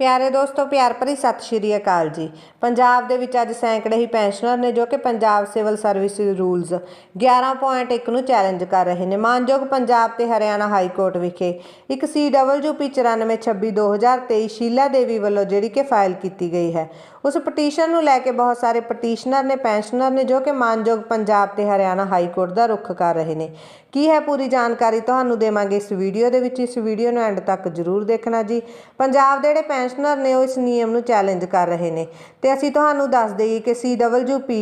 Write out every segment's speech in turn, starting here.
ਪਿਆਰੇ ਦੋਸਤੋ, ਪਿਆਰ ਭਰੀ ਸਤਿ ਸ਼੍ਰੀ ਅਕਾਲ ਜੀ। ਪੰਜਾਬ ਦੇ ਵਿੱਚ ਅੱਜ ਸੈਂਕੜੇ ਹੀ ਪੈਨਸ਼ਨਰ ਨੇ ਜੋ ਕਿ ਪੰਜਾਬ ਸਿਵਲ ਸਰਵਿਸ ਰੂਲਸ 11.1 ਨੂੰ ਚੈਲੰਜ ਕਰ ਰਹੇ ਨੇ। ਮਾਨਯੋਗ ਪੰਜਾਬ ਤੇ ਹਰਿਆਣਾ ਹਾਈ ਕੋਰਟ ਵਿਖੇ ਇੱਕ CWP 9426 2023 ਸ਼ੀਲਾ ਦੇਵੀ ਵੱਲੋਂ ਜਿਹੜੀ ਕਿ ਫਾਈਲ ਕੀਤੀ ਗਈ ਹੈ। ਉਸ ਪਟੀਸ਼ਨ ਨੂੰ ਲੈ ਕੇ ਬਹੁਤ ਸਾਰੇ ਪਟੀਸ਼ਨਰ ਨੇ ਪੈਨਸ਼ਨਰ ਨੇ ਜੋ ਕਿ ਮਾਨਯੋਗ ਪੰਜਾਬ ਤੇ ਹਰਿਆਣਾ ਹਾਈ ਕੋਰਟ ਦਾ ਰੁਖ ਕਰ ਰਹੇ ਨੇ। ਕੀ ਹੈ ਪੂਰੀ ਜਾਣਕਾਰੀ ਤੁਹਾਨੂੰ ਦੇਵਾਂਗੇ ਇਸ ਵੀਡੀਓ ਦੇ ਵਿੱਚ। ਇਸ ਵੀਡੀਓ ਨੂੰ ਐਂਡ ਤੱਕ ਜਰੂਰ ਦੇਖਣਾ ਜੀ। ਪੰਜਾਬ ਦੇ ਜਿਹੜੇ ਪੈਨਸ਼ਨਰ ਨੇ ਉਹ ਇਸ ਨਿਯਮ ਨੂੰ ਚੈਲੰਜ ਕਰ ਰਹੇ ਨੇ। ਤੇ ਅਸੀਂ ਤੁਹਾਨੂੰ ਦੱਸ ਦਈਏ ਕਿ CWP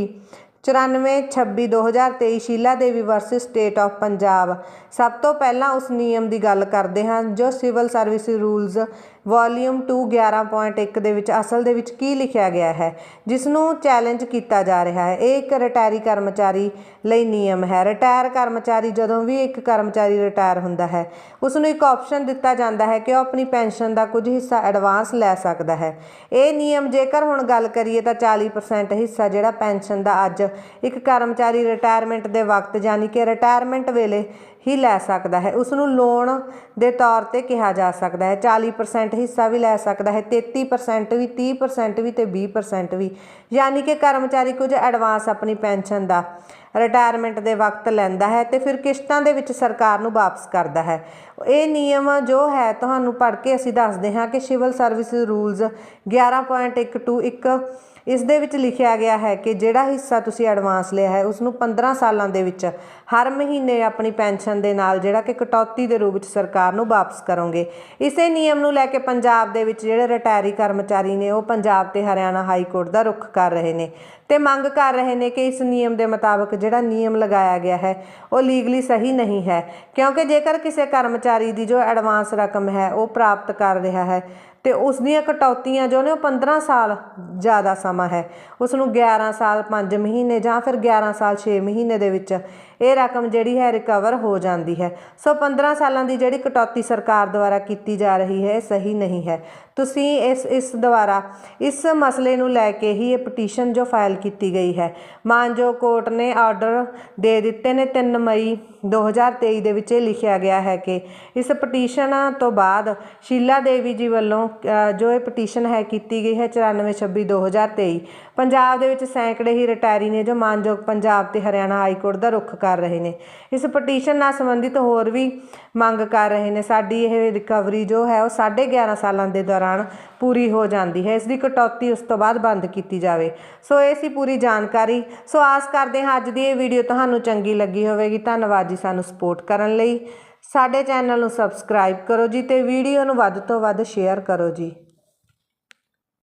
9426 2023 Sheela Devi versus state of Punjab. ਸਭ ਤੋਂ ਪਹਿਲਾਂ ਉਸ ਨਿਯਮ ਦੀ ਗੱਲ ਕਰਦੇ ਹਾਂ ਜੋ ਸਿਵਲ ਸਰਵਿਸ ਰੂਲਸ ਵੋਲੀਅਮ 2 11.1 ਦੇ ਵਿੱਚ ਅਸਲ ਦੇ ਵਿੱਚ ਕੀ ਲਿਖਿਆ ਗਿਆ ਹੈ? ਜਿਸ ਨੂੰ ਚੈਲੰਜ ਕੀਤਾ ਜਾ ਰਿਹਾ ਹੈ। ਇਹ ਇੱਕ ਰਿਟਾਇਰੀ ਕਰਮਚਾਰੀ ਲਈ ਨਿਯਮ ਹੈ। ਰਿਟਾਇਰ ਕਰਮਚਾਰੀ ਜਦੋਂ ਵੀ ਇੱਕ ਕਰਮਚਾਰੀ ਰਿਟਾਇਰ ਹੁੰਦਾ ਹੈ ਉਸ ਨੂੰ ਇੱਕ ਆਪਸ਼ਨ ਦਿੱਤਾ ਜਾਂਦਾ ਹੈ ਕਿ ਉਹ ਆਪਣੀ ਪੈਨਸ਼ਨ ਦਾ ਕੁਝ ਹਿੱਸਾ ਐਡਵਾਂਸ ਲੈ ਸਕਦਾ ਹੈ। ਇਹ ਨਿਯਮ ਜੇਕਰ ਹੁਣ ਗੱਲ ਕਰੀਏ ਤਾਂ 40% ਹਿੱਸਾ ਜਿਹੜਾ ਪੈਨਸ਼ਨ ਦਾ ਅੱਜ ਇੱਕ ਕਰਮਚਾਰੀ ਰਿਟਾਇਰਮੈਂਟ ਦੇ ਵਕਤ ਯਾਨੀ ਕਿ ਰਿਟਾਇਰਮੈਂਟ ਵੇਲੇ ਹੀ ਲੈ ਸਕਦਾ ਹੈ। ਉਸ ਨੂੰ ਲੋਨ ਦੇ ਤੌਰ ਤੇ ਕਿਹਾ ਜਾ ਸਕਦਾ ਹੈ। 40% ਹਿੱਸਾ ਵੀ ਲੈ ਸਕਦਾ ਹੈ 33% ਵੀ 30% ਵੀ ਤੇ 20% ਵੀ। ਯਾਨੀ ਕਿ ਕਰਮਚਾਰੀ ਕੁਝ ਐਡਵਾਂਸ ਆਪਣੀ ਪੈਨਸ਼ਨ ਦਾ ਰਿਟਾਇਰਮੈਂਟ ਦੇ ਵਕਤ ਲੈਂਦਾ ਹੈ ਤੇ ਫਿਰ ਕਿਸ਼ਤਾਂ ਦੇ ਵਿੱਚ ਸਰਕਾਰ ਨੂੰ ਵਾਪਸ ਕਰਦਾ ਹੈ। ਇਹ ਨਿਯਮ ਜੋ ਹੈ, ਤੁਹਾਨੂੰ ਪੜ੍ਹ ਕੇ ਅਸੀਂ ਦੱਸਦੇ ਹਾਂ ਕਿ ਸਿਵਲ ਸਰਵਿਸ ਰੂਲਸ 11.1 ਟੂ 1 ਇਸ ਦੇ ਵਿੱਚ ਲਿਖਿਆ ਗਿਆ ਹੈ ਕਿ ਜਿਹੜਾ ਹਿੱਸਾ ਤੁਸੀਂ ਐਡਵਾਂਸ ਲਿਆ ਹੈ ਉਸ ਨੂੰ 15 ਸਾਲਾਂ ਦੇ ਵਿੱਚ ਹਰ ਮਹੀਨੇ ਆਪਣੀ ਪੈਨਸ਼ਨ ਦੇ ਨਾਲ ਜਿਹੜਾ ਕਿ ਕਟੌਤੀ ਦੇ ਰੂਪ ਵਿੱਚ ਸਰਕਾਰ ਨੂੰ ਵਾਪਸ ਕਰੋਗੇ। ਇਸੇ ਨਿਯਮ ਨੂੰ ਲੈ ਕੇ ਪੰਜਾਬ ਦੇ ਵਿੱਚ ਜਿਹੜੇ ਰਿਟਾਇਰੀ ਕਰਮਚਾਰੀ ਨੇ, ਉਹ ਪੰਜਾਬ ਤੇ ਹਰਿਆਣਾ ਹਾਈ ਕੋਰਟ ਦਾ ਰੁਖ ਕਰ ਰਹੇ ਨੇ ਤੇ ਮੰਗ ਕਰ ਰਹੇ ਨੇ ਕਿ ਇਸ ਨਿਯਮ ਦੇ ਮੁਤਾਬਕ ਜਿਹੜਾ ਨਿਯਮ ਲਗਾਇਆ ਗਿਆ ਹੈ, ਉਹ ਲੀਗਲੀ ਸਹੀ ਨਹੀਂ ਹੈ। ਕਿਉਂਕਿ ਜੇਕਰ ਕਿਸੇ ਕਰਮਚਾਰੀ ਦੀ ਜੋ ਐਡਵਾਂਸ ਰਕਮ ਹੈ, ਉਹ ਪ੍ਰਾਪਤ ਕਰ ਰਿਹਾ ਹੈ ਤੇ ਉਸ ਦੀਆਂ ਕਟੌਤੀਆਂ ਜੋ ਨੇ ਉਹ 15 ਸਾਲ ਜ਼ਿਆਦਾ ਸਮਾਂ ਹੈ। ਉਸ ਨੂੰ 11 ਸਾਲ 5 ਮਹੀਨੇ ਜਾਂ ਫਿਰ 11 ਸਾਲ 6 ਮਹੀਨੇ ਦੇ ਵਿੱਚ ਇਹ ਰਕਮ ਜਿਹੜੀ ਹੈ ਰਿਕਵਰ ਹੋ ਜਾਂਦੀ ਹੈ। ਸੋ 15 ਸਾਲਾਂ ਦੀ ਜਿਹੜੀ ਕਟੌਤੀ ਸਰਕਾਰ ਦੁਆਰਾ ਕੀਤੀ ਜਾ ਰਹੀ ਹੈ ਸਹੀ ਨਹੀਂ ਹੈ। ਤੁਸੀਂ ਇਸ ਇਸ ਦੁਆਰਾ ਇਸ ਮਸਲੇ ਨੂੰ ਲੈ ਕੇ ਹੀ ਇਹ ਪਟੀਸ਼ਨ ਜੋ ਫਾਈਲ ਕੀਤੀ ਗਈ ਹੈ, ਮਾਨਜੋ ਕੋਰਟ ਨੇ ਆਰਡਰ ਦੇ ਦਿੱਤੇ ਨੇ 3 ਮਈ 2023 ਦੇ ਵਿੱਚ ਇਹ ਲਿਖਿਆ ਗਿਆ ਹੈ ਕਿ ਇਸ ਪਟੀਸ਼ਨ ਤੋਂ ਬਾਅਦ ਸ਼ੀਲਾ ਦੇਵੀ ਜੀ ਵੱਲੋਂ ਜੋ ਇਹ ਪਟੀਸ਼ਨ ਹੈ ਕੀਤੀ ਗਈ ਹੈ 9426 2023 ਪੰਜਾਬ ਦੇ ਵਿੱਚ ਸੈਂਕੜੇ ਹੀ ਰਿਟਾਇਰੀ ਨੇ ਜੋ ਮਾਨਯੋਗ ਪੰਜਾਬ ਤੇ ਹਰਿਆਣਾ ਹਾਈ ਕੋਰਟ ਦਾ ਰੁਖ ਕਰ ਰਹੇ ਨੇ। ਇਸ ਪਟੀਸ਼ਨ ਨਾਲ ਸੰਬੰਧਿਤ ਹੋਰ ਵੀ ਮੰਗ ਕਰ ਰਹੇ ਨੇ। ਸਾਡੀ ਇਹ ਰਿਕਵਰੀ ਜੋ ਹੈ ਉਹ 11.5 ਸਾਲਾਂ ਦੇ ਦੌਰਾਨ ਪੂਰੀ ਹੋ ਜਾਂਦੀ ਹੈ। ਇਸ ਦੀ ਕਟੌਤੀ ਉਸ ਤੋਂ ਬਾਅਦ ਬੰਦ ਕੀਤੀ ਜਾਵੇ। ਸੋ ਇਹ ਸੀ ਪੂਰੀ ਜਾਣਕਾਰੀ। ਸੋ ਆਸ ਕਰਦੇ ਹਾਂ ਅੱਜ ਦੀ ਇਹ ਵੀਡੀਓ ਤੁਹਾਨੂੰ ਚੰਗੀ ਲੱਗੀ ਹੋਵੇਗੀ। ਧੰਨਵਾਦ ਜੀ ਸਾਨੂੰ ਸਪੋਰਟ ਕਰਨ ਲਈ। ਸਾਡੇ ਚੈਨਲ ਨੂੰ ਸਬਸਕ੍ਰਾਈਬ ਕਰੋ ਜੀ ਤੇ ਵੀਡੀਓ ਨੂੰ ਵੱਧ ਤੋਂ ਵੱਧ ਸ਼ੇਅਰ ਕਰੋ ਜੀ।